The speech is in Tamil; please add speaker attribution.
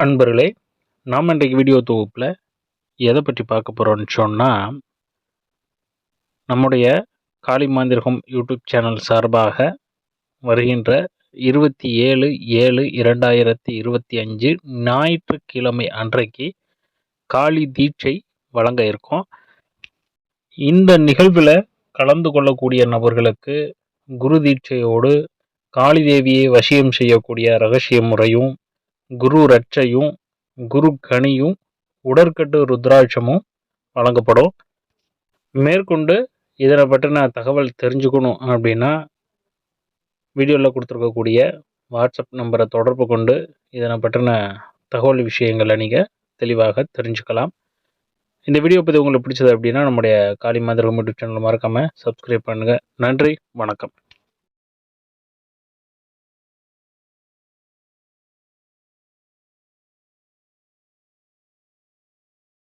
Speaker 1: அன்பர்களே நாம் இன்றைக்கு வீடியோ தொகுப்பில் எதை பற்றி பார்க்க போகிறோம்னு சொன்னால் நம்முடைய காளி மாந்திரகம் யூடியூப் சேனல் சார்பாக வருகின்ற இருபத்தி ஏழு ஏழு இரண்டாயிரத்தி இருபத்தி அஞ்சு ஞாயிற்றுக்கிழமை அன்றைக்கு காளி தீட்சை வழங்க இருக்கோம். இந்த நிகழ்வில் கலந்து கொள்ளக்கூடிய நபர்களுக்கு குரு தீட்சையோடு காளி தேவியை வசியம் செய்யக்கூடிய ரகசிய முறையும் குரு ரட்சையும் குரு கனியும் உடற்கட்டு ருத்ராட்சமும் வழங்கப்படும். மேற்கொண்டு இதனை பற்றின தகவல் தெரிஞ்சுக்கணும் அப்படின்னா வீடியோவில் கொடுத்துருக்கக்கூடிய வாட்ஸ்அப் நம்பரை தொடர்பு கொண்டு இதனை பற்றின தகவல் விஷயங்களை நீங்கள் தெளிவாக தெரிஞ்சுக்கலாம். இந்த வீடியோ பற்றி உங்களுக்கு பிடிச்சது அப்படின்னா நம்முடைய காளி மாதிரி யூடியூப் சேனல் மறக்காமல் சப்ஸ்கிரைப் பண்ணுங்கள் நன்றி வணக்கம்.